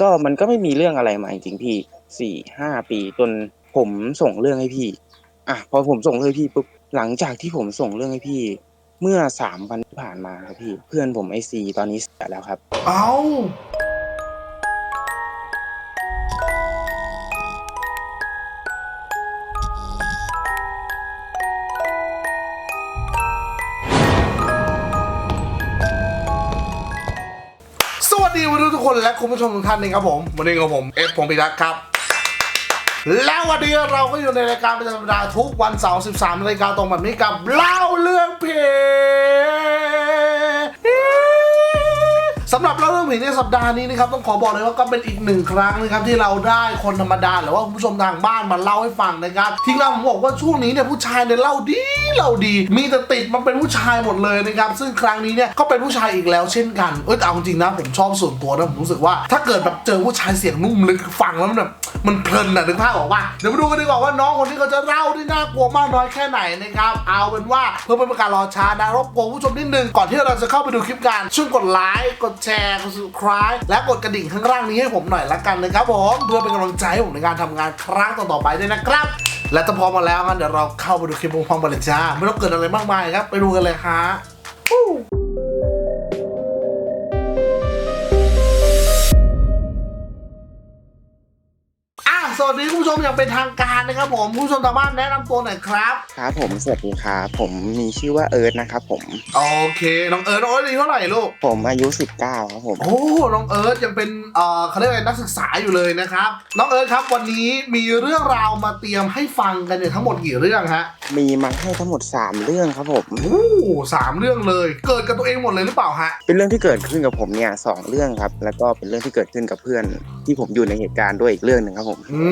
ก็มันก็ไม่มีเรื่องอะไรมาจริงๆพี่สี่ห้าปีจนผมส่งเรื่องให้พี่ อะพอผมส่งเรื่องให้พี่ปุ๊บหลังจากที่ผมส่งเรื่องให้พี่ เมื่อสามวันที่ผ่านมาครับพี่ เพื่อนผมไอซีตอนนี้เสียแล้วครับ เอา คนและคุณผู้ชมทุกท่านนะครับผมวันนี้กับผมเอฟพงพิทักษ์ครับ แล้ววันนี้เราก็อยู่ในรายการประจำสัปดาห์ทุกวันเสาร์ 13นาฬิกาตรงแบบนี้กับเล่าเรื่องเพ สำหรับเล่าเรื่องผีในสัปดาห์นี้นะครับต้องขอบอกเลยว่าก็เป็นอีกหนึ่งครั้งนะครับที่เราได้คนธรรมดาหรือว่าคุณผู้ชมทางบ้านมาเล่าให้ฟังนะครับที่เราผมบอกว่าช่วงนี้เนี่ยผู้ชายเนี่ยเล่าดีเล่าดี มีแต่ติดมันเป็นผู้ชายหมดเลยนะครับซึ่งครั้งนี้เนี่ยก็เป็นผู้ชายอีกแล้วเช่นกันเอ้ยแต่เอาจริงนะผมชอบส่วนตัวนะผมรู้สึกว่า ถ้าเกิดแบบเจอผู้ชายเสียงนุ่มลึกฟังแล้วมันแบบมันเพลินอะนึกภาพออกว่าเดี๋ยวมาดูกันดีกว่าว่าน้องคนนี้เขาจะเล่าได้น่ากลัวมากน้อยแค่ไหนนะครับเอาเป็นว่าเพื่อเป็นการรอช้านะรบกวนผู้ชมนิดนึงก่อนที่เราจะเข้าไปดูคลิปกันช่วยกดไลค์กดแชร์กด subscribe และกดกระดิ่งข้างล่างนี้ให้ผมหน่อยละกันนะครับผมเพื่อเป็นกำลังใจให้ผมในการทำงานครั้งต่อๆไปด้วยนะครับ และถ้าพร้อมมาแล้วงั้นเดี๋ยวเราเข้าไปดูคลิปพร้อมๆกันเลยจ้าไม่ต้องเกิดอะไรมากมายครับ ไปดูกันเลยฮะ สวัสดีคุณผู้ชมอย่างเป็นทางการนะครับผมคุณผู้ชมทางบ้านแนะนำตัวหน่อยครับ ครับผมสวัสดีครับผมมีชื่อว่าเอิร์ธนะครับผม โอเค น้องเอิร์ธน้องเอิร์ธอายุเท่าไหร่ลูก ผมอายุสิบเก้าครับผมโอ้ น้องเอิร์ธยังเป็นเอ่อเขาเรียกอะไรนักศึกษาอยู่เลยนะครับ น้องเอิร์ธครับวันนี้มีเรื่องราวมาเตรียมให้ฟังกันเนี่ยทั้งหมดกี่เรื่องฮะ มีมาให้ทั้งหมดสามเรื่องครับผม โอ้สามเรื่องเลย เกิดกับตัวเองหมดเลยหรือเปล่าฮะ เป็นเรื่องที่เกิดขึ้นกับผมเนี่ยสองเรื่องครับ แล้วก็เป็นเรื่องที่เกิดขึ้นกับเพื่อนที่ผมอยู่ในเหตุการณ์ด้วยอีกเรื่องหนึ่งครับผม อื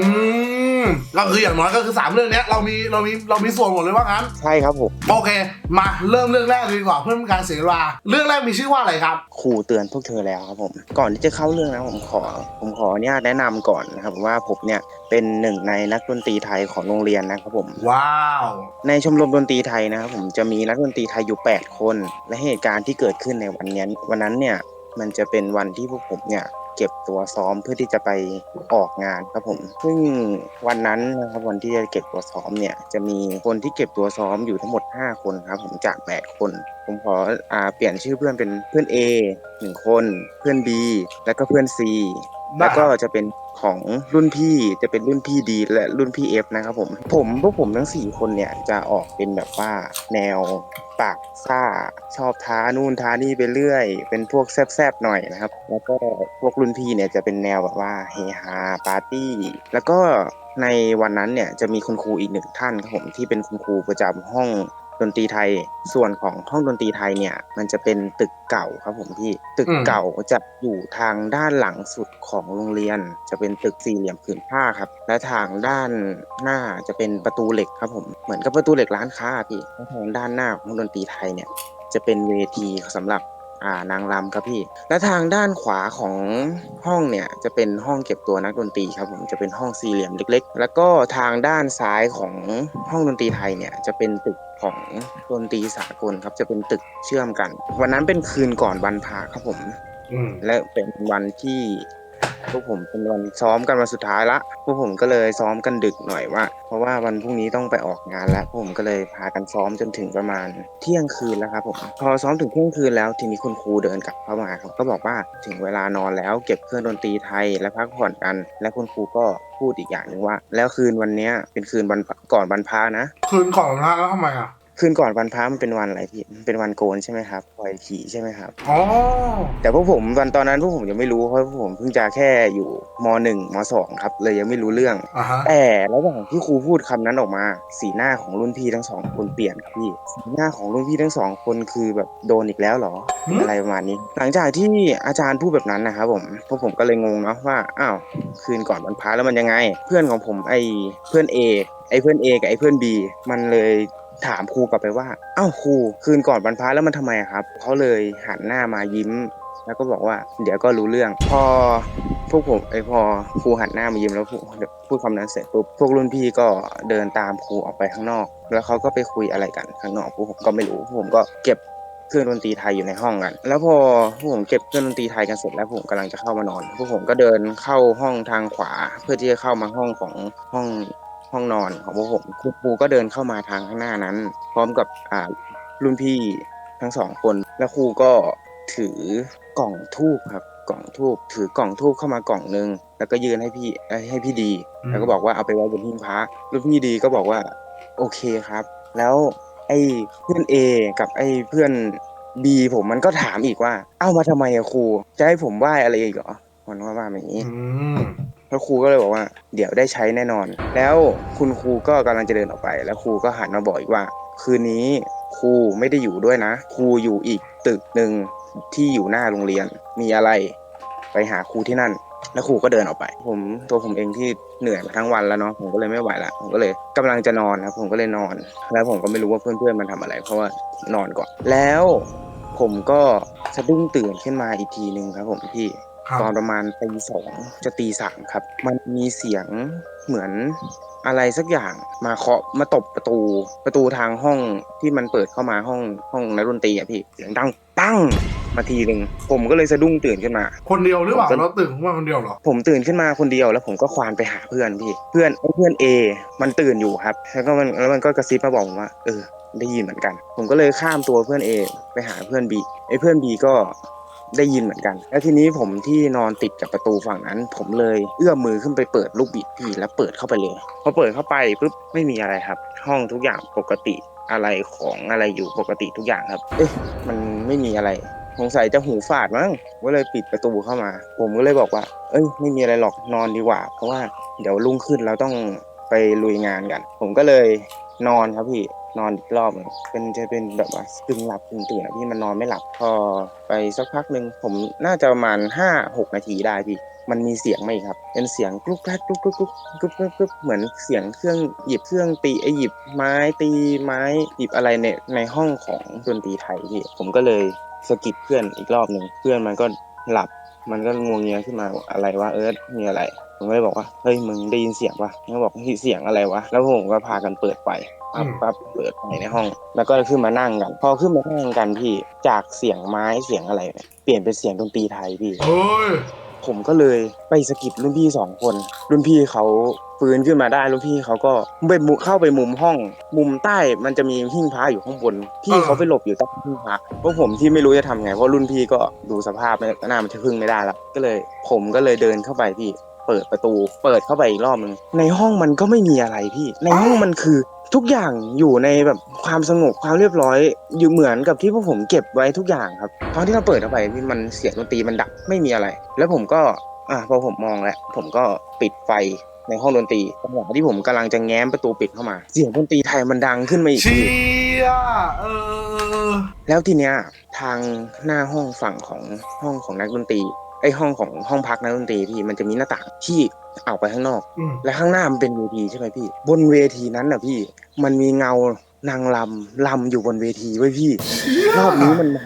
มก็คืออย่างน้อยก็คือสามเรื่องเนี้ยเรามีเรามีเรามีส่วนหมดเลยว่างั้น ใช่ครับผมโอเค มาเริ่มเรื่องแรกเลยดีกว่าเพื่อเป็นการเสียเวลาเรื่องแรกมีชื่อว่าอะไรครับครูเตือนพวกเธอแล้วครับผม ก่อนที่จะเข้าเรื่องนะผมขอ ผมขออนุญาตแนะนำก่อนนะครับว่าผมเนี่ยเป็นหนึ่งในนักดนตรีไทยของโรงเรียนนะครับผม ว้าว ในชมรมดนตรีไทยนะครับผมจะมีนักดนตรีไทยอยู่ 8 คน และเหตุการณ์ที่เกิดขึ้นในวันนี้วันนั้นเนี่ยมันจะเป็นวันที่พวกผมเนี่ย เก็บตัวซ้อมเพื่อที่จะไปออกงานครับผม ซึ่งวันนั้นนะครับวันที่จะเก็บตัวซ้อมเนี่ยจะมีคนที่เก็บตัวซ้อมอยู่ทั้งหมด 5 คนครับผมจาก 8 คน ผมขออ่าเปลี่ยนชื่อเพื่อนเป็นเพื่อน A หนึ่งคนเพื่อน B แล้วก็เพื่อน C แล้วก็จะเป็นของรุ่นพี่จะเป็นรุ่นพี่ดีและรุ่นพี่ F นะครับผม ผมพวกผมทั้ง 4 คนเนี่ยจะออกเป็นแบบว่าแนว ปากซ่าชอบท้านู่นท้านี่ไปเรื่อย เป็นพวกแซบๆหน่อยนะครับ แล้วก็พวกรุ่นพี่เนี่ยจะเป็นแนวแบบว่าเฮฮาปาร์ตี้ แล้วก็ในวันนั้นเนี่ยจะมีคุณครูอีกหนึ่งท่านครับผมที่เป็นคุณครูประจำห้อง ดนตรีไทย ส่วนของห้องดนตรีไทยเนี่ย มันจะเป็นตึกเก่าครับผมพี่ ตึกเก่าจะอยู่ทางด้านหลังสุดของโรงเรียน จะเป็นตึกสี่เหลี่ยมผืนผ้าครับ และทางด้านหน้าจะเป็นประตูเหล็กครับผม เหมือนกับประตูเหล็กร้านค้าพี่ทางด้านหน้าของดนตรีไทยเนี่ย จะเป็นเวทีสำหรับ อ่านางรำครับพี่ และทางด้านขวาของห้องเนี่ยจะเป็นห้องเก็บตัวนักดนตรีครับผมจะเป็นห้องสี่เหลี่ยมเล็ก ๆ แล้วก็ทางด้านซ้ายของห้องดนตรีไทยเนี่ยจะเป็นตึกของดนตรีสากลครับจะเป็นตึกเชื่อมกัน วันนั้นเป็นคืนก่อนวันพระครับผมอืมและเป็นวันที่ พวกผมเป็นวันซ้อมกันวันสุดท้ายละพวกผมก็เลยซ้อมกันดึกหน่อยว่า เพราะว่าวันพรุ่งนี้ต้องไปออกงานแล้วพวกผมก็เลยพากันซ้อมจนถึงประมาณเที่ยงคืนแล้วครับผมพอซ้อมถึงเที่ยงคืนแล้วทีนี้คุณครูเดินกลับเข้ามาครับก็บอกว่าถึงเวลานอนแล้วเก็บเครื่องดนตรีไทยและพักผ่อนกัน และคุณครูก็พูดอีกอย่างหนึ่งว่า แล้วคืนวันเนี้ยเป็นคืนวันก่อนวันพระนะ คืนก่อนนะแล้วทำไมอะ คืนก่อนวันพระมันเป็นวันอะไรพี่มันเป็นวันโกนใช่ไหมครับปล่อยผีใช่ไหมครับ อ๋อแต่พวกผมวันตอนนั้นพวกผมยังไม่รู้เพราะพวกผมเพิ่งจะแค่อยู่มหนึ่งมสองครับ เลยยังไม่รู้เรื่อง อ่าฮะแต่ระหว่างที่ครูพูดคำนั้นออกมา สีหน้าของรุ่นพี่ทั้งสองคนเปลี่ยนครับพี่สีหน้าของรุ่นพี่ทั้งสองคนคือแบบโดนอีกแล้วเหรอ อะไรประมาณนี้ หลังจากที่อาจารย์พูดแบบนั้นนะครับผมพวกผมก็เลยงงเนาะว่าอ้าวคืนก่อนวันพระแล้วมันยังไง เพื่อนของผมไอ้เพื่อน A ไอ้เพื่อน A กับไอ้เพื่อน B มันเลย ถามครูกลับไปว่าอ้าวครูคืนก่อนวันพระแล้วมันทำไมครับเขาเลยหันหน้ามายิ้ม แล้วก็บอกว่า เดี๋ยวก็รู้เรื่อง พอพวกผมไอพอครูหันหน้ามายิ้มแล้วพูดคำนั้นเสร็จปุ๊บพวกรุ่นพี่ก็เดินตามครูออกไปข้างนอก แล้วเขาก็ไปคุยอะไรกันข้างนอกพวกผมก็ไม่รู้ผมก็เก็บเครื่องดนตรีไทยอยู่ในห้องกัน แล้วพอพวกผมเก็บเครื่องดนตรีไทยกันเสร็จแล้วผมกำลังจะเข้ามานอน พวกผมก็เดินเข้าห้องทางขวา เพื่อที่จะเข้ามาห้องของห้อง ห้องนอนของพวกผมครูครูก็เดินเข้ามาทางข้างหน้านั้น พร้อมกับอ่ารุ่นพี่ทั้งสองคน แล้วครูก็ถือกล่องทูบครับ กล่องทูบถือกล่องทูบเข้ามากล่องนึง แล้วก็ยื่นให้พี่เอ้ยให้พี่ดีอืมแล้วก็บอกว่าเอาไปไว้บนหิ้งพระรุ่นพี่ดีก็บอกว่า โอเคครับ แล้วไอ้เพื่อน A กับไอ้เพื่อน B ผมมันก็ถามอีกว่า เอ้ามาทำไมอะครู จะให้ผมไหว้อะไรอีกเหรอมันว่าว่าแบบนี้อืม แล้วครูก็เลยบอกว่า เดี๋ยวได้ใช้แน่นอน แล้วคุณครูก็กำลังจะเดินออกไป แล้วครูก็หันมาบอกอีกว่า คืนนี้ครูไม่ได้อยู่ด้วยนะ ครูอยู่อีกตึกหนึ่งที่อยู่หน้าโรงเรียนมีอะไร ไปหาครูที่นั่น แล้วครูก็เดินออกไป ผมตัวผมเองที่เหนื่อยมาทั้งวันแล้วเนาะผมก็เลยไม่ไหวละผมก็เลยกำลังจะนอนครับ ผมก็เลยนอน แล้วผมก็ไม่รู้ว่าเพื่อนๆมันทำอะไร เพราะว่านอนก่อนแล้วผมก็สะดุ้งตื่นขึ้นมาอีกทีหนึ่งครับผมพี่ ตอนประมาณตีสองจะตีสามครับ มันมีเสียงเหมือนอะไรสักอย่างมาเคาะมาตบประตูประตูทางห้องที่มันเปิดเข้ามาห้องห้องนักดนตรีอะพี่เสียงดังปั้งมาทีหนึ่งผมก็เลยสะดุ้งตื่นขึ้นมา คนเดียวหรือเปล่าผมก็เราตื่นขึ้นมาคนเดียวเหรอผมตื่นขึ้นมาคนเดียวแล้วผมก็ควานไปหาเพื่อนพี่ เพื่อนไอ้เพื่อน A มันตื่นอยู่ครับแล้วก็มันแล้วมันก็กระซิบมาบอกผมว่า เออได้ยินเหมือนกัน ผมก็เลยข้ามตัวเพื่อน A ไปหาเพื่อน B ไอ้เพื่อน B ก็ ได้ยินเหมือนกัน แล้วทีนี้ผมที่นอนติดกับประตูฝั่งนั้น ผมเลยเอื้อมมือขึ้นไปเปิดลูกบิดพี่แล้วเปิดเข้าไปเลยพอเปิดเข้าไปปุ๊บไม่มีอะไรครับ ห้องทุกอย่างปกติอะไรของอะไรอยู่ปกติทุกอย่างครับ เอ๊ะมันไม่มีอะไรสงสัยจะหูฝาดมั้งก็เลยปิดประตูเข้ามา ผมก็เลยบอกว่า เอ้ย ไม่มีอะไรหรอกนอนดีกว่า เพราะว่าเดี๋ยวรุ่งขึ้นเราต้องไปลุยงานกัน ผมก็เลยนอนครับพี่ นอนอีกรอบหนึ่งเป็นจะเป็นแบบว่าตึงหลับตึงตื่นพี่มันนอนไม่หลับพอไปสักพักหนึ่งผมน่าจะประมาณห้าหกนาทีได้พี่มันมีเสียงไหมครับ เป็นเสียงกรุ๊กแกรกกรุ๊กกรุ๊กกรุ๊กกรุ๊กกรุ๊กกรุ๊กเหมือนเสียงเครื่องหยิบเครื่องตีไอหยิบไม้ตีไม้หยิบอะไรในในห้องของดนตรีไทยพี่ผมก็เลยสกิดเพื่อนอีกรอบหนึ่งเพื่อนมันก็หลับมันก็งวงเงียขึ้นมาอะไรวะเอิร์ธมีอะไร ผมก็เลยบอกว่าเฮ้ยมึงได้ยินเสียงปะมันก็บอกเฮ้ยเสียงอะไรวะแล้วผมก็พากันเปิดไฟ ปั๊บปั๊บเปิดไฟในห้อง แล้วก็ขึ้นมานั่งกัน พอขึ้นมานั่งกันพี่จากเสียงไม้เสียงอะไรเนี่ยเปลี่ยนเป็นเสียงดนตรีไทยพี่ เฮ้ย ผมก็เลยไปสะกิดรุ่นพี่สองคน รุ่นพี่เขาฟื้นขึ้นมาได้รุ่นพี่เขาก็ไปมุเข้าไปมุมห้อง มุมใต้มันจะมีหิ้งพระอยู่ข้างบน พี่เขาไปหลบอยู่ใต้หิ้งพระพวกผมที่ไม่รู้จะทำไงเพราะรุ่นพี่ก็ดูสภาพไม่หน้ามันจะพึ่งไม่ได้แล้วก็เลย ผมก็เลยเดินเข้าไปพี่ เปิดประตู เปิดเข้าไปอีกรอบนึงในห้องมันก็ไม่มีอะไรพี่ ในห้องมันคือทุกอย่างอยู่ในแบบความสงบความเรียบร้อย อยู่เหมือนกับที่พวกผมเก็บไว้ทุกอย่างครับตอนที่เราเปิดเข้าไปพี่มันเสียงดนตรีมันดับไม่มีอะไร แล้วผมก็อะพอผมมองแล้วผมก็ปิดไฟในห้องดนตรีจังหวะที่ผมกำลังจะแง้มประตูปิดเข้ามา เสียงดนตรีไทยมันดังขึ้นมาอีกเชีพี่ยเออแล้วทีเนี้ยทางหน้าห้องฝั่งของห้องของนักดนตรี ไอห้องของห้องพักนักดนตรีพี่มันจะมีหน้าต่างที่ออกไปข้างนอก อืม และข้างหน้ามันเป็นเวทีใช่ไหมพี่ บนเวทีนั้นน่ะพี่ มันมีเงานางลำลำอยู่บนเวทีไว้ยพี่ รอบนี้มันมา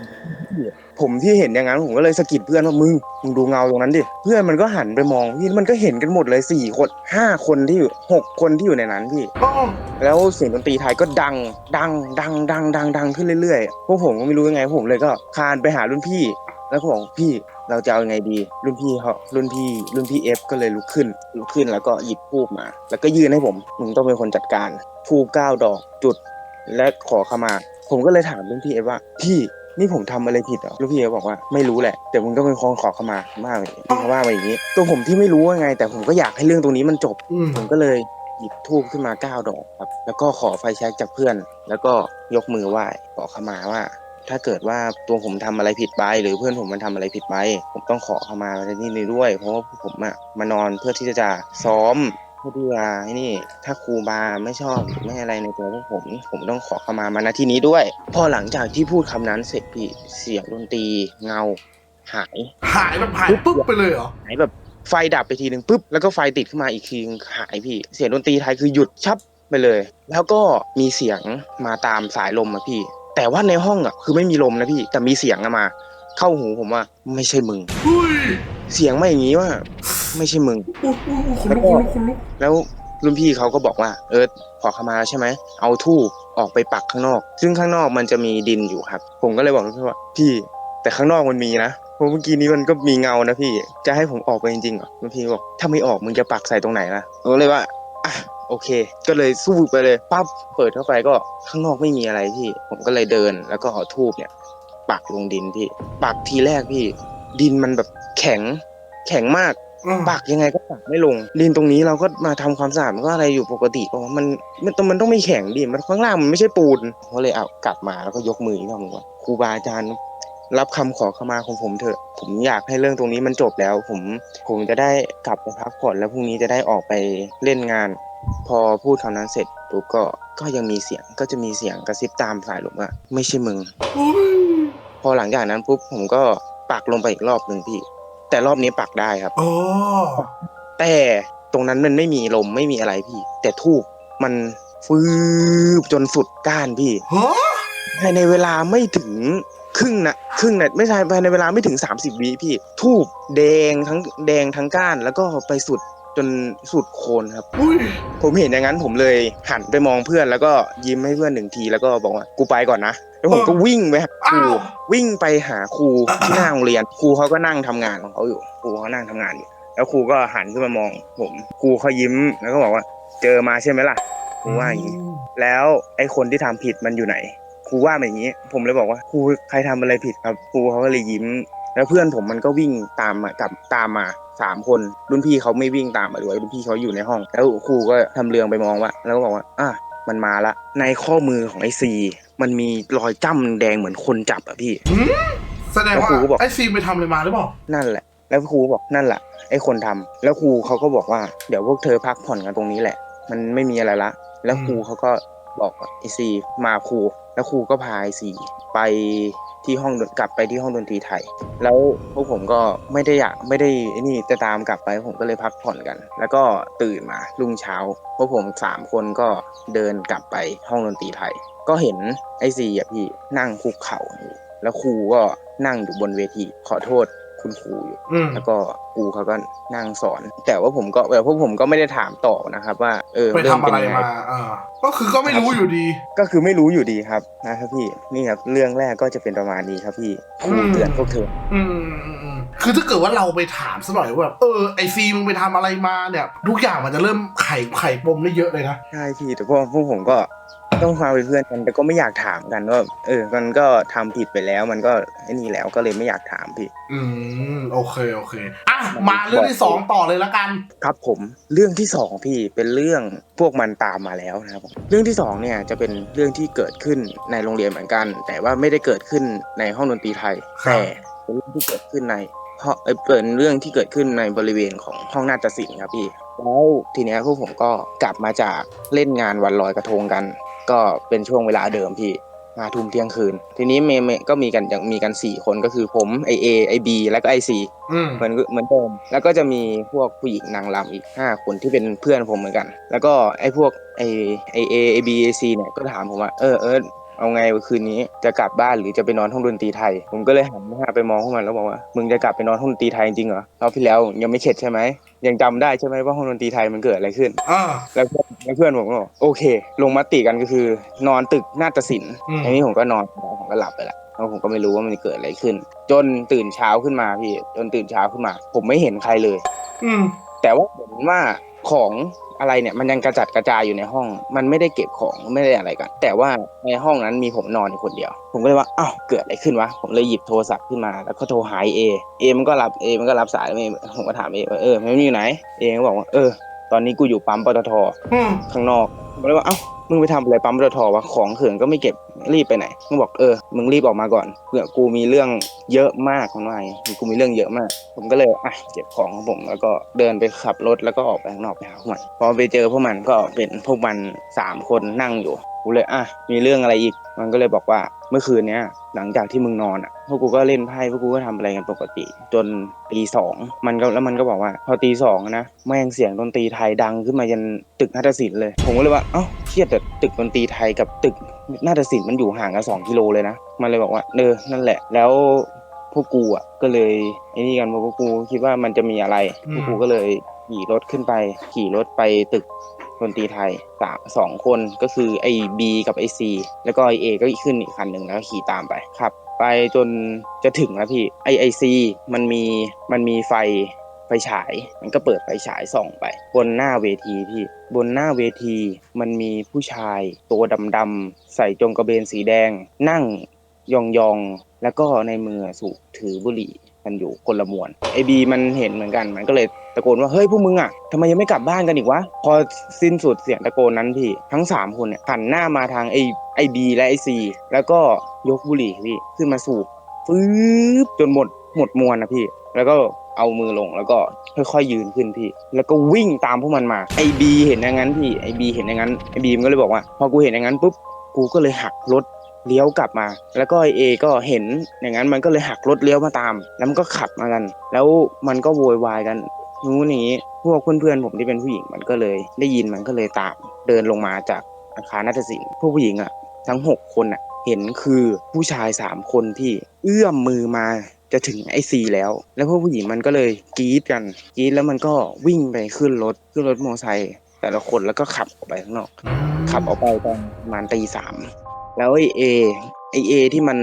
พี่ผมที่เห็นอย่างนั้นผมก็เลยสะกิดเพื่อนว่ามึงมึงดูเงาตรงนั้นดิเพื่อนมันก็หันไปมองพี่มันก็เห็นกันหมดเลยสี่คนห้าคนที่อยู่หกคนที่อยู่ในนั้นพี่อ๋อแล้วเสียงดนตรีไทยก็ดัง ดัง ดัง ดัง ดัง ดังขึ้นเรื่อยๆ พวกผมก็ไม่รู้ยังไง ผมเลยก็คลานไปหารุ่นพี่ แล้วก็บอกพี่เราจะเอายังไงดี รุ่นพี่เขารุ่นพี่รุ่นพี่เอฟก็เลยลุกขึ้นลุกขึ้นแล้วก็หยิบทูบมา แล้วก็ยื่นให้ผมมึงต้องเป็นคนจัดการทูบเก้าดอกจุด และขอขมา ผมก็เลยถามรุ่นพี่เอฟว่า พี่นี่ผมทำอะไรผิดเหรอรุ่นพี่เอฟบอกว่าไม่รู้แหละ แต่มึงต้องเป็นคนขอขมาว่าอย่างนี้เขาว่ามาอย่างนี้ ตัวผมที่ไม่รู้ว่าไง แต่ผมก็อยากให้เรื่องตรงนี้มันจบอืมผมก็เลยหยิบทูบขึ้นมาเก้าดอกครับ แล้วก็ขอไฟแช็กจากเพื่อน แล้วก็ยกมือไหว้ขอขมาว่า ถ้าเกิดว่าตัวผมทำอะไรผิดไป หรือเพื่อนผมมันทำอะไรผิดไป ผมต้องขอขมาในที่นี้ด้วย เพราะว่าผมอะมานอนเพื่อที่จะซ้อมเพื่อที่จะไอ้นี่ ถ้าครูบาไม่ชอบหรือไม่อะไรในตัวพวกผม ผมต้องขอขมามาณที่นี้ด้วย พอหลังจากที่พูดคำนั้นเสร็จพี่เสียงดนตรีเงาหาย หายแบบหายปุ๊บไปเลยเหรอหายแบบไฟดับไปทีหนึ่งปุ๊บแล้วก็ไฟติดขึ้นมาอีกทีนึงหายพี่ เสียงดนตรีไทยคือหยุดชับไปเลย แล้วก็มีเสียงมาตามสายลมอะพี่ แต่ว่าในห้องอะคือไม่มีลมนะพี่ แต่มีเสียงอะมา เข้าหูผมว่าไม่ใช่มึง อุ้ยเสียงไม่อย่างนี้ว่า ไม่ใช่มึง อุ้ยอุ้ยอุ้ยขนลุกขนลุกขนลุกแล้วรุ่นพี่เขาก็บอกว่า เออขอขมาแล้วใช่ไหมเอาทูบออกไปปักข้างนอก ซึ่งข้างนอกมันจะมีดินอยู่ครับ ผมก็เลยบอกพี่ว่า พี่ แต่ข้างนอกมันมีนะเพราะเมื่อกี้นี้มันก็มีเงานะพี่ จะให้ผมออกไปจริงๆเหรอแล้วพี่บอกถ้าไม่ออกมึงจะปักใส่ตรงไหนล่ะผมก็เลยว่าอะ โอเค ก็เลยสู้ไปเลยปั๊บเปิดเข้าไปก็ข้างนอกไม่มีอะไรพี่ ผมก็เลยเดินแล้วก็เอาทูบเนี่ย ปักลงดินพี่ ปักทีแรกพี่ ดินมันแบบแข็ง แข็งมากอืมปักยังไงก็ปักไม่ลงดินตรงนี้เราก็มาทำความสะอาดมันก็อะไรอยู่ปกติเพราะว่ามันมันต้องมันต้องไม่แข็งดิมันข้างล่างมันไม่ใช่ปูนผมก็เลยเอากลับมาแล้วก็ยกมืออีกรอบหนึงว่าครูบาอาจารย์รับคำขอขมาของผมเถอะ ผมอยากให้เรื่องตรงนี้มันจบแล้ว ผมผมจะได้กลับไปพักผ่อนแล้วพรุ่งนี้จะได้ออกไปเล่นงาน พอพูดคำนั้นเสร็จปุ๊บก็ก็ยังมีเสียงก็จะมีเสียงกระซิบตามสายลมว่าไม่ใช่มึงอุ้ยพอหลังจากนั้นปุ๊บผมก็ปักลงไปอีกรอบหนึ่งพี่ แต่รอบนี้ปักได้ครับ โอ้แต่ตรงนั้นมันไม่มีลมไม่มีอะไรพี่ แต่ทูบมันฟืบจนสุดก้านพี่ฮะภายในเวลาไม่ถึงครึ่งนะครึ่งนะไม่ใช่ภายในเวลาไม่ถึง 30วิพี่ ทูบแดงทั้งแดงทั้งก้าน แล้วก็ไปสุด จนสุดโคนครับอุ้ยผมเห็นอย่างนั้นผมเลยหันไปมองเพื่อนแล้วก็ยิ้มให้เพื่อนหนึ่งทีแล้วก็บอกว่ากูไปก่อนนะแล้วผมก็วิ่งไปหาครูอ้าววิ่งไปหาครูที่หน้าโรงเรียนครูเขาก็นั่งทำงานของเขาอยู่ครูเขานั่งทำงานอยู่แล้วครูก็หันขึ้นมามองผมครูเขายิ้มแล้วก็บอกว่า เจอมาใช่ไหมล่ะครูว่าอย่างนี้แล้วไอ้คนที่ทำผิดมันอยู่ไหนครูว่ามาอย่างนี้ ผมเลยบอกว่าครูใครทำอะไรผิดครับครูเขาก็เลยยิ้ม แล้วเพื่อนผมมันก็วิ่งตามมากลับตามมา สามคน รุ่นพี่เขาไม่วิ่งตามมาด้วยรุ่นพี่เขาอยู่ในห้อง แล้วครูก็ทำเรืองไปมองว่า แล้วก็บอกว่า อะมันมาละ ในข้อมือของไอ้ซีมันมีรอยจ้ำแดงเหมือนคนจับอะพี่หืมแสดงแล้วว่าครูก็บอกไอ้ซีมไปทำอะไรมาหรือเปล่า นั่นแหละ แล้วครูบอกนั่นแหละไอ้คนทำแล้วครูเขาก็บอกว่าเดี๋ยวพวกเธอพักผ่อนกันตรงนี้แหละ มันไม่มีอะไรละ แล้วครูเขาก็บอกว่าไอซีมาครู แล้วครูก็พาไอซีไปที่ห้องกลับไปที่ห้องดนตรีไทย แล้วพวกผมก็ไม่ได้อยากไม่ได้นี่จะตามกลับไปผมก็เลยพักผ่อนกัน แล้วก็ตื่นมารุ่งเช้าพวกผมสามคนก็เดินกลับไปห้องดนตรีไทย ก็เห็นไอซีอะพี่นั่งคุกเข่าอยู่แล้วครูก็นั่งอยู่บนเวทีขอโทษ คุณครูอยู่อืม แล้วก็ครูเขาก็นั่งสอน แต่ว่าผมก็แต่พวกผมก็ไม่ได้ถามต่อนะครับ ว่าเออไปเรื่ทำเป็อะนไรยังไง มาอ่าก็คือก็ไม่รู้อยู่ดี ก็คือไม่รู้อยู่ดีครับนะครับพี่นี่ครับเรื่องแรกก็จะเป็นประมาณนี้ครับพี่ครูอืมเตือนพวกเธอ อืมอืมอืมคือถ้าเกิดว่าเราไปถามซะหน่อยว่าแบบเออไอซีมึงไปทำอะไรมาเนี่ย ทุกอย่างมันจะเริ่มไข่ไข่ปมได้เยอะเลยนะ ใช่พี่แต่พวกพวกผมก็ ต้องมาเป็นเพื่อนกันแต่ก็ไม่อยากถามกันว่าเออมันก็ทำผิดไปแล้ว มันก็ไอ้นี่แล้วก็เลยไม่อยากถามพี่ อืมโอเคโอเคอะมาเรื่องที่สองต่อเลยละกัน ครับผมเรื่องที่สองพี่เป็นเรื่องพวกมันตามมาแล้วนะครับผมเรื่องที่สองเนี่ยจะเป็นเรื่องที่เกิดขึ้นในโรงเรียนเหมือนกัน แต่ว่าไม่ได้เกิดขึ้นในห้องดนตรีไทยครับแต่เป็นเรื่องที่เกิดขึ้นในห้องเอ้ยเป็นเรื่องที่เกิดขึ้นในบริเวณของห้องนาฏศิลป์ครับพี่แล้วทีเนี้ยพวกผมก็กลับมาจากเล่นงานวันลอยกระทงกัน ก็เป็นช่วงเวลาเดิมพี่ห้าทุ่มเที่ยงคืน ทีนี้เมย์เมย์ก็มีกันอย่างมีกันสี่คนก็คือผมไอเอไอบีแล้วก็ไอซีอืมเหมือนเหมือนเดิมแล้วก็จะมีพวกผู้หญิงนางรำอีกห้าคนที่เป็นเพื่อนผมเหมือนกัน แล้วก็ไอ้พวกไอไอเอไอบีไอซีเนี่ยก็ถามผมว่าเออเออ เอาไงคืนนี้จะกลับบ้านหรือจะไปนอนห้องดนตรีไทย ผมก็เลยหันหน้าไปมองพวกมันแล้วบอกว่ามึงจะกลับไปนอนห้องดนตรีไทยจริงเหรอรอบที่แล้วยังไม่เข็ดใช่ไหมยังจำได้ใช่ไหมว่าห้องดนตรีไทยมันเกิดอะไรขึ้น อ่า แล้วเพื่อนแล้วเพื่อนผมก็บอกโอเค ลงมติกันก็คือนอนตึกนาฏศิลป์อืม อันนี้ผมก็นอนผมก็หลับไปละแล้วผมก็ไม่รู้ว่ามันจะเกิดอะไรขึ้น จนตื่นเช้าขึ้นมาพี่จนตื่นเช้าขึ้นมา ผมไม่เห็นใครเลย อืม แต่ว่าเห็นว่า ของอะไรเนี่ยมันยังกระจัดกระจายอยู่ในห้อง มันไม่ได้เก็บของไม่ได้อะไรกัน แต่ว่าในห้องนั้นมีผมนอนอยู่คนเดียว ผมก็เลยว่าอ้าวเกิดอะไรขึ้นวะผมเลยหยิบโทรศัพท์ขึ้นมาแล้วก็โทรหาเอเอมันก็รับเอมันก็รับสายเอผมก็ถามเอว่าเออมันอยู่ไหนเอก็บอกว่าเออ ตอนนี้กูอยู่ปั๊มปตทอืมข้างนอกผมเลยว่าเอ้า มึงไปทำอะไรปั๊มปตทวะของเขื่อนก็ไม่เก็บรีบไปไหนมึงบอกเออมึงรีบออกมาก่อนเผื่อกูมีเรื่องเยอะมากของนาอย่างงี้กูมีเรื่องเยอะมาก ผมก็เลยอะเก็บของของผมแล้วก็เดินไปขับรถแล้วก็ออกไปข้างนอกไปหาพวกมันพอไปเจอพวกมันก็เป็นพวกมันสามคนนั่งอยู่กูเลยอะมีเรื่องอะไรอีกมันก็เลยบอกว่า เมื่อคืนเนี้ยหลังจากที่มึงนอนอะพวกกูก็เล่นไพ่พวกกูก็ทำอะไรกันปกติ จนตีสองมันก็แล้วมันก็บอกว่า พอตีสองอะนะแม่งเสียงดนตรีไทยดังขึ้นมายันตึกนาฏศิลป์เลย ผมก็เลยว่าเอ้าเครียดแต่ตึกดนตรีไทยกับตึกนาฏศิลป์มันอยู่ห่างกันสองกิโลเลยนะมันเลยบอกว่าเออนั่นแหละ แล้วพวกกูอะก็เลยไอ้นี่กันพวกกูคิดว่ามันจะมีอะไร พวกกูก็เลยขี่รถขึ้นไป ขี่รถไปตึก ดนตรีไทยสามสองคนก็คือไอ้บีกับไอ้ซีแล้วก็ไอ้เอก็ขึ้นอีกคันหนึ่งแล้วก็ขี่ตามไปขับ ไปจนจะถึงแล้วพี่ไอไอซีมันมีมันมีไฟไฟฉาย มันก็เปิดไฟฉายส่องไป บนหน้าเวทีพี่ บนหน้าเวทีมันมีผู้ชาย ตัวดำๆใส่จงกระเบนสีแดง นั่งยองๆ แล้วก็ในมือสูบถือบุหรี่กันอยู่คนละมวนไอบีมันเห็นเหมือนกันมันก็เลยะโกนว่าเฮ้ยพวกมึงอะทำไมยังไม่กลับบ้านกันอีกวะพอสิ้นสุดเสียงตะโกนนั้นพี่ทั้งสามคนเนี่ยหันหน้ามาทางไอไอบีและไอซีแล้วก็ยกบุหรี่พี่ขึ้นมาสูบฟื้บจนหมดหมดมวลนะพี่ แล้วก็เอามือลงแล้วก็ค่อยๆยืนขึ้นพี่ แล้วก็วิ่งตามพวกมันมาไอบีเห็นอย่างนั้นพี่ไอบีเห็นอย่างนั้นไอบีมันก็เลยบอกว่า พอกูเห็นอย่างนั้นปุ๊บกูก็เลยหักรถเลี้ยวกลับมา แล้วก็ไอเอก็เห็นอย่างนั้นมันก็เลยหักรถเลี้ยวมาตาม แล้วมันก็ขับมากัน แล้วมันก็โวยวายกัน นู้นอย่างนี้พวกเพื่อนๆผมที่เป็นผู้หญิงมันก็เลย ได้ยินมันก็เลยตามเดินลงมาจากอาคารนาฏศิลป์พวกผู้หญิงอะ ทั้งหกคนอะ เห็นคือผู้ชายสามคนที่เอื้อมมือมาจะถึงไอซีแล้ว แล้วพวกผู้หญิงมันก็เลยกรี๊ดกันกรี๊ดแล้วมันก็วิ่งไปขึ้นรถขึ้นรถมอเตอร์ไซค์แต่ละคนแล้วก็ขับออกไปข้างนอก ขับออกไปตอนประมาณตีสามแล้วไอเอไอเอที่มัน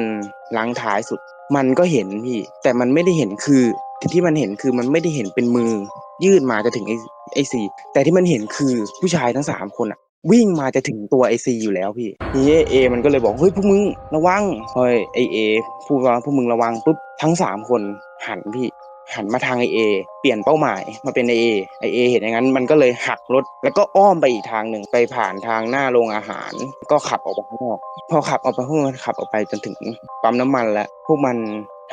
ล้างท้ายสุด มันก็เห็นพี่ แต่มันไม่ได้เห็นคือ ที่มันเห็นคือมันไม่ได้เห็นเป็นมือ ยื่นมาจะถึงไอไอซีแต่ที่มันเห็นคือผู้ชายทั้งสามคนอะวิ่งมาจะถึงตัวไอซีอยู่แล้วพี่ทีนี้เอมันก็เลยบอกเฮ้ยพวกมึงระวังพอไอเอพูดว่าพวกมึงระวังปุ๊บทั้งสามคนหันพี่หันมาทางไอเอเปลี่ยนเป้าหมายมาเป็นไอเอไอเอเห็นอย่างนั้นมันก็เลยหักรถ แล้วก็อ้อมไปอีกทางหนึ่งไปผ่านทางหน้าโรงอาหาร ก็ขับออกไปข้างนอก พอขับออกไปพวกมันขับออกไปจนถึงปั๊มน้ำมันแล้วพวกมัน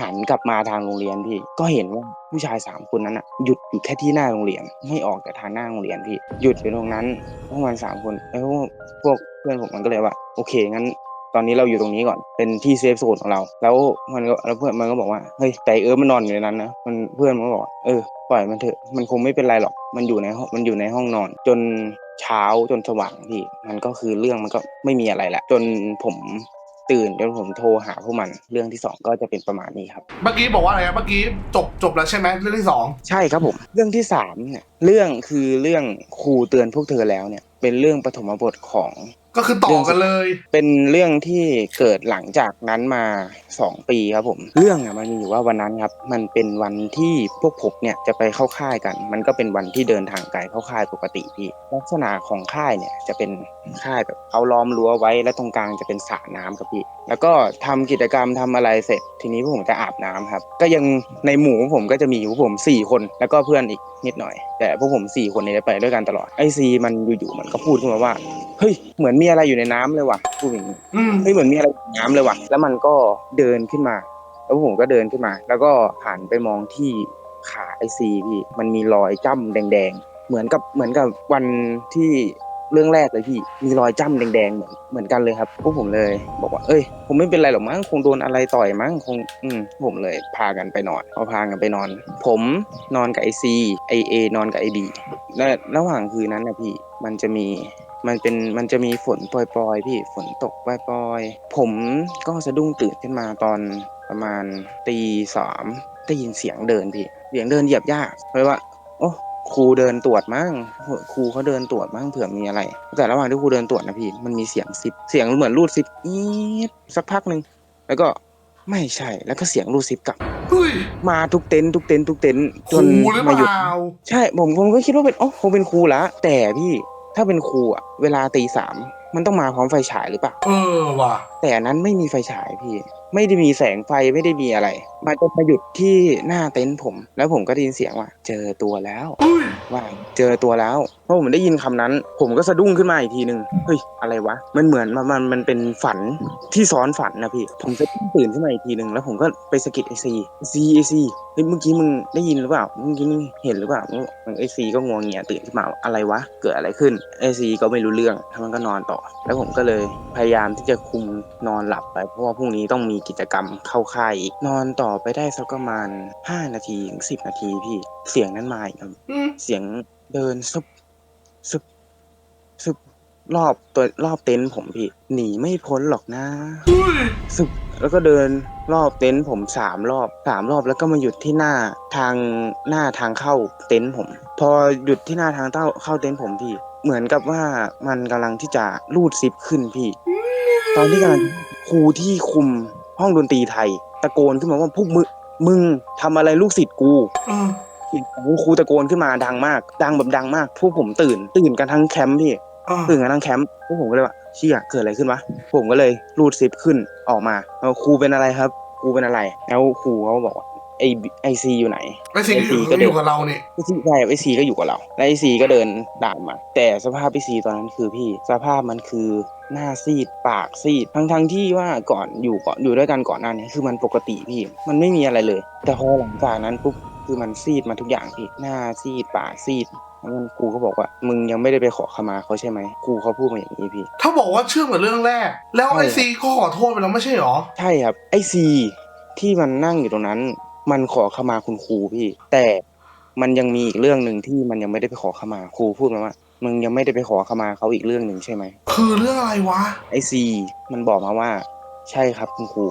หันกลับมาทางโรงเรียนพี่ ก็เห็นว่าผู้ชายสามคนนั้นอะหยุดอยู่แค่ที่หน้าโรงเรียน ไม่ออกจากทางหน้าโรงเรียนพี่ หยุดอยู่ตรงนั้นพวกมันสามคนแล้วพวกเพื่อนผมมันก็เลยว่าโอเคงั้นตอนนี้เราอยู่ตรงนี้ก่อนเป็นที่เซฟโซนของเรา แล้วมันก็แล้วเพื่อนมันก็บอกว่าเฮ้ยแต่เออมันนอนอยู่ในนั้นนะมันเพื่อนมันก็บอกเออปล่อยมันเถอะมันคงไม่เป็นไรหรอกมันอยู่ในห้องมันอยู่ในห้องนอน จนเช้าจนสว่างพี่ มันก็คือเรื่องมันก็ไม่มีอะไรแหละ จนผม ตื่นจนผมโทรหาพวกมัน เรื่องที่สองก็จะเป็นประมาณนี้ครับ เมื่อกี้บอกว่าอะไรนะเมื่อกี้จบจบแล้วใช่ไหมเรื่องที่สองใช่ครับผม เรื่องที่สามเนี่ยเรื่องคือเรื่องครูเตือนพวกเธอแล้วเนี่ยเป็นเรื่องปฐมบทของ ก็คือต่อกันเลย เป็นเรื่องที่เกิดหลังจากนั้นมาสองปีครับผม เรื่องอะมันมีอยู่ว่าวันนั้นครับ มันเป็นวันที่พวกผมเนี่ยจะไปเข้าค่ายกัน มันก็เป็นวันที่เดินทางไกลเข้าค่ายปกติพี่ ลักษณะของค่ายเนี่ยจะเป็นค่ายแบบเอาล้อมรั้วไว้และตรงกลางจะเป็นสระน้ำครับพี่ แล้วก็ทำกิจกรรมทำอะไรเสร็จ ทีนี้พวกผมจะอาบน้ำครับ ก็ยังในหมู่ของผมก็จะมีอยู่พวกผมสี่คนแล้วก็เพื่อนอีกนิดหน่อย แต่พวกผมสี่คนเนี่ยจะไปด้วยกันตลอดไอซีมันอยู่ๆมันก็พูดขึ้นมาว่าเฮ้ยเหมือนมีอะไรอยู่ในน้ำเลยว่ะพูดอย่างนี้อืมเฮ้ยเหมือนมีอะไรอยู่ในน้ำเลยว่ะ แล้วมันก็เดินขึ้นมา แล้วผมก็เดินขึ้นมา แล้วก็หันไปมองที่ขาไอซีพี่ มันมีรอยจ้ำแดงๆ เหมือนกับเหมือนกับวันที่เรื่องแรกเลยพี่ มีรอยจ้ำแดงๆเหมือนเหมือนกันเลยครับพวกผมเลย บอกว่า เอ้ย ผมไม่เป็นไรหรอกมั้ง คงโดนอะไรต่อยมั้ง คง อืมผมเลยพากันไปนอน พอพากันไปนอน ผมนอนกับไอซีไอเอนอนกับไอบีและระหว่างคืนนั้นนะพี่ มันจะมี มันเป็นมันจะมีฝนโปรยๆพี่ฝนตกโปรยๆผมก็สะดุ้งตื่นขึ้นมาตอนประมาณตีสามได้ยินเสียงเดินพี่เสียงเดินเหยียบหญ้าเลยว่า โอ้ครูเดินตรวจมั้งครูเขาเดินตรวจมั้งเผื่อมีอะไร แต่ระหว่างที่ครูเดินตรวจนะพี่มันมีเสียงซิปเสียงเหมือนรูดซิปอีดสักพักหนึ่งแล้วก็ไม่ใช่แล้วก็เสียงรูดซิปกลับเฮ้ยมาทุกเต็นท์ทุกเต็นท์ทุกเต็นท์คจรูนหรือเปมาหยุดล่าใช่ผมผมก็คิดว่าเป็นอ๋อคงเป็นครูละแต่พี่ ถ้าเป็นครูอะเวลาตีสามมันต้องมาพร้อมไฟฉายหรือเปล่า เออว่ะ แต่อันนั้นไม่มีไฟฉายพี่ ไม่ได้มีแสงไฟไม่ได้มีอะไรมาจะมาหยุดที่หน้าเต็นท์ผม แล้วผมก็ได้ยินเสียงว่า เจอตัวแล้วว่าเจอตัวแล้วเพราะผมได้ยินคำนั้น ผมก็สะดุ้งขึ้นมาอีกทีหนึ่งเฮ้ยอะไรวะมันเหมือนมันมันมันเป็นฝันที่ซ้อนฝันนะพี่ ผมจะตื่นขึ้นมาอีกทีหนึ่งแล้วผมก็ไปสะกิดไอซีซีไอซีเฮ้ยเมื่อกี้มึงได้ยินหรือเปล่าเมื่อกี้มึงเห็นหรือเปล่าไอซีก็งวงเงียตื่นขึ้นมาอะไรวะเกิดอะไรขึ้นไอซีก็ไม่รู้เรื่องแล้วมันก็นอนต่อ แล้วผมก็เลยพยายามที่จะคุมนอนหลับไปเพราะว่าพรุ่งนี้ต้องมีกิจกรรมเข้าค่ายอีก นอนต่อไปได้สักประมาณ5นาทีถึง10นาทีพี่เสียงนั้นมาอีกครับ อืมเสียงเดินซึบซึบซึบรอบตัวรอบเต็นท์ผมพี่ หนีไม่พ้นหรอกนะเฮ้ยซึบแล้วก็เดินรอบเต็นท์ผมสามรอบสามรอบแล้วก็มาหยุดที่หน้าทางหน้าทางเข้าเต็นท์ผม พอหยุดที่หน้าทางเต้าเข้าเต็นท์ผมพี่ เหมือนกับว่ามันกำลังที่จะรูดซิปขึ้นพี่ ตอนที่กำลังครูที่คุมห้องดนตรีไทย ตะโกนขึ้นมาว่าพวกมึงมึงทำอะไรลูกศิษย์กูเออครูตะโกนขึ้นมาดังมาก ดังแบบดังมาก พวกผมตื่น ตื่นกันทั้งแคมป์พี่เออตื่นกันทั้งแคมป์พวกผมก็เลยว่าเชี่ยเกิดอะไรขึ้นวะผมก็เลยรูดซิปขึ้นออกมาแล้วครูเป็นอะไรครับครูเป็นอะไร แล้วครูเขาบอกว่า ไอไอซีอยู่ไหนไอ้สิ่งที่อยู่ก็เดินอยู่กับเราเนี่ยไอซีใช่ไอซีก็อยู่กับเราแล้วไอซีก็เดินตามมา แต่สภาพไอซีตอนนั้นคือพี่สภาพมันคือหน้าซีดปากซีดทั้งทั้งๆที่ว่าก่อนอยู่ก่อนอยู่ด้วยกันก่อนหน้านี้คือมันปกติพี่ มันไม่มีอะไรเลย แต่พอหลังจากนั้นปุ๊บคือมันซีดมาทุกอย่างพี่หน้าซีดปากซีดแล้วมันครูก็บอกว่ามึงยังไม่ได้ไปขอขมาเขาใช่ไหมครูเขาพูดมาอย่างนี้พี่ ถ้าบอกว่าเชื่อมกับเรื่องแรก แล้วไอใช่ซีก็ขอโทษไปแล้วไม่ใช่หรอ ใช่ครับไอซีที่มันนั่งอยู่ตรงนั้น มันขอขมาคุณครูพี่ แต่มันยังมีอีกเรื่องหนึ่งที่มันยังไม่ได้ไปขอขมาครูพูดมาว่ามึงยังไม่ได้ไปขอขมาเขาอีกเรื่องหนึ่งใช่ไหมคือเรื่องอะไรวะไอซีมันบอกมาว่า ใช่ครับคุณครู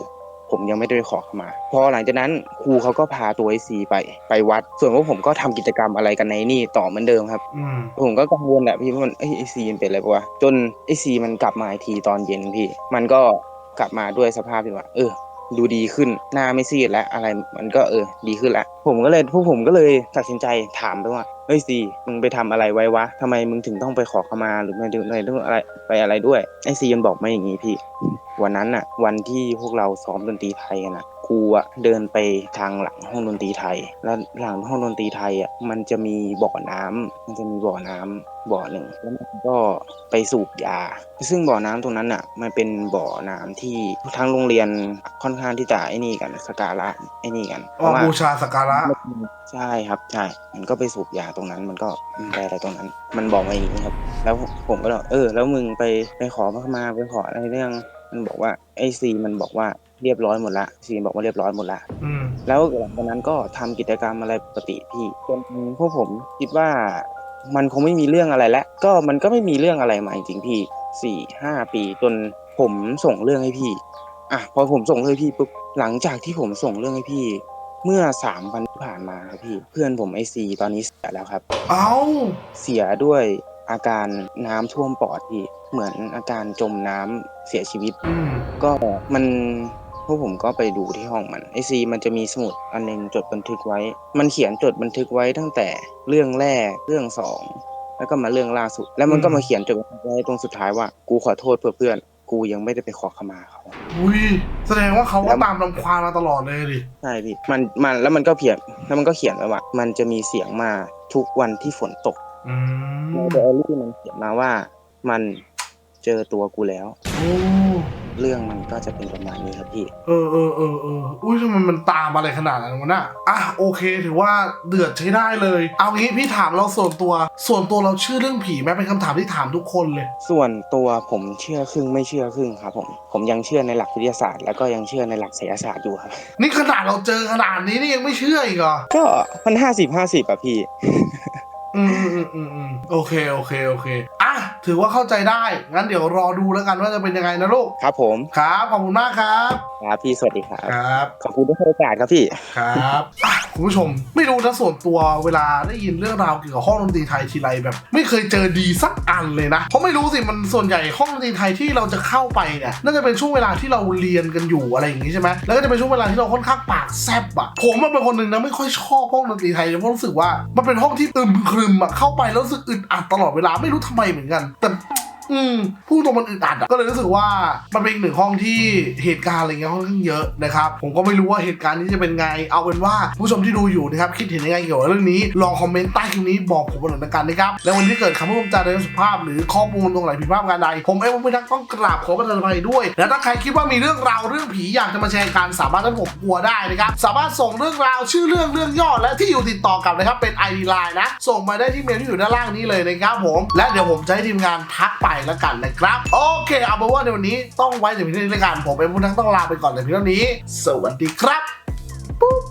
ผมยังไม่ได้ไปขอขมา พอหลังจากนั้นครูเขาก็พาตัวไอซีไปไปวัด ส่วนพวกผมก็ทำกิจกรรมอะไรกันในนี่ต่อเหมือนเดิมครับอืมผมก็กังวลแหละพี่ว่ามันเอ้ยไอซีมันเป็นอะไรปะวะจนไอซีมันกลับมาอีกทีตอนเย็นพี่ มันก็กลับมาด้วยสภาพที่ว่า เออ ดูดีขึ้นหน้าไม่ซีดแล้วอะไรมันก็เออดีขึ้นแล้วผมก็เลยพวกผมก็เลยตัดสินใจถามไปว่าเฮ้ยซีมึงไปทำอะไรไว้วะทำไมมึงถึงต้องไปขอขมาหรือไม่อะไรองอะไรไปอะไรด้วยไอซีมันบอกมาอย่างนี้พี่ วันนั้นน่ะวันที่พวกเราซ้อมดนตรีไทยกันนะ รูอะเดินไปทางหลังห้องดนตรีไทย แล้วหลังห้องดนตรีไทยอะมันจะมีบ่อน้ำมันจะมีบ่อน้ำบ่อหนึ่งแล้วมันก็ไปสูบยา ซึ่งบ่อน้ำตรงนั้นอะมันเป็นบ่อน้ำที่ทั้งโรงเรียนค่อนข้างที่จะไอ้นี่กันสกการะไอ้นี่กันเพว่าราะว่าบูชาสักการะใช่ครับใช่มันก็ไปสูบยาตรงนั้น มันก็ไปอะไรตรงนั้น มันบอกมาอย่างนี้ครับ แล้วผมก็เลยเออ แล้วมึงไปไปขอพระมาไปขออะไรเรื่อง มันบอกว่าไอซีมันบอกว่า เรียบร้อยหมดละซีบอกว่าเรียบร้อยหมดละอืม แล้วหลังจากนั้นก็ทำกิจกรรมอะไรปกติพี่จนพวกผมคิดว่ามันคงไม่มีเรื่องอะไรแล้วก็มันก็ไม่มีเรื่องอะไรมาจริงๆพี่สี่ห้าปีจนผมส่งเรื่องให้พี่อะพอผมส่งเรื่องให้พี่ปุ๊บหลังจากที่ผมส่งเรื่องให้พี่ เมื่อสามวันที่ผ่านมาครับพี่ เพื่อนผมไอซีตอนนี้เสียแล้วครับ เอ้า เสียด้วยอาการน้ำท่วมปอดพี่เหมือนอาการจมน้ำเสียชีวิต อืม ก็มัน พวกผมก็ไปดูที่ห้องมันไอซีมันจะมีสมุดอันหนึงจดบันทึกไว้ มันเขียนจดบันทึกไว้ตั้งแต่เรื่องแรกเรื่องสองแล้วก็มาเรื่องล่าสุด แล้วมันก็มาเขียนจดบันทึกไว้ตรงสุดท้ายว่ากูขอโทษเพื่อเพื่อนกูยังไม่ได้ไปขอขมาเขาอุ้ยแสดงว่าเขาแล้ก็วตามรังควานมาตลอดเลยดิใช่พี่มันมันแล้วมันก็เขียนแล้วมันก็เขียนไว้ว่า มันจะมีเสียงมาทุกวันที่ฝนตกอืมในไดอารี่มันเขียนมาว่า มันเจอตัวกูแล้วโอ้ เรื่องมันก็จะเป็นประมาณนี้ครับพี่ เออเออเออเอออุ้ยทำไมมันตามอะไรขนาดนั้นวะน่ะอะโอเค ถือว่าเดือดใช้ได้เลย เอางี้พี่ถามเราส่วนตัว ส่วนตัวเราเชื่อเรื่องผีไหมเป็นคำถามที่ถามทุกคนเลย ส่วนตัวผมเชื่อครึ่งไม่เชื่อครึ่งครับผม ผมยังเชื่อในหลักวิทยาศาสตร์ แล้วก็ยังเชื่อในหลักไสยศาสตร์อยู่ครับ นี่ขนาดเราเจอขนาดนี้นี่ยังไม่เชื่ออีกเหรอ ก็มันห้าสิบห้าสิบอะพี่ อืมอืมอืมอืมโอเคโอเคโอเคอะ ถือว่าเข้าใจได้งั้นเดี๋ยวรอดูแล้วกันว่าจะเป็นยังไงนะลูกครับผมครับขอบคุณมากครับครับพี่สวัสดีครับครับขอบคุณที่ให้โอกาสครับพี่ครับอะคุณผู้ชมไม่รู้นะส่วนตัวเวลาได้ยินเรื่องราวเกี่ยวกับห้องดนตรีไทยทีไรแบบ ไม่เคยเจอดีสักอันเลยนะเพราะไม่รู้สิมันส่วนใหญ่ห้องดนตรีไทยที่เราจะเข้าไปเนี่ยน่าจะเป็นช่วงเวลาที่เราเรียนกันอยู่อะไรอย่างนี้ใช่ไหมแล้วก็จะเป็นช่วงเวลาที่เราค่อนข้างปากแซบอะผมมันเป็นคนหนึ่งนะไม่ค่อยชอบห้องดนตรีไทยเพราะรู้สึกว่ามันเป็นห้องที่อึมครึมอะเข้าไปแล้วรู้สึกอึดอัดตลอดเวลาไม่รู้ทำไมเหมือนกันแต่ อืมพูดตรงมันอึดอัดอะก็เลยรู้สึกว่ามันเป็นอีกหนึ่งห้องที่เหตุการณ์อะไรเงี้ยค่อนข้างเยอะนะครับ ผมก็ไม่รู้ว่าเหตุการณ์นี้จะเป็นไง เอาเป็นว่าผู้ชมที่ดูอยู่นะครับ คิดเห็นยังไงเกี่ยวกับเรื่องนี้ ลองคอมเมนต์ใต้คลิปนี้บอกผมมาหน่อยละกันนะครับ และวันที่เกิดคำพูดคำจาโดยสุภาพ หรือข้อมูลตรงไหนผิดพลาดการใด ผมเองผมไม่ทักต้องกราบขอประทานอภัยด้วย และถ้าใครคิดว่ามีเรื่องราวเรื่องผีอยากจะมาแชร์กันสามารถให้ผมกลัวได้นะครับสามารถส่งเรื่องราวชื่อเรื่องเรื่องย่อและที่อยู่ติดต่อกับนะครับเป็น ID Line นะส่งมาได้ที่เมลที่อยู่ด้านล่างนี้เลยนะครับผมและเดี๋ยวผมจะให้ทีมงานทักไปแล้วกันนะครับ โอเคเอาเป็นว่าในวันนี้ต้องไว้แต่เพียงเท่านี้แล้วกันผมเป็นผู้ทั้งต้องลาไปก่อนแต่เพียงเท่านี้ สวัสดีครับปุ๊บ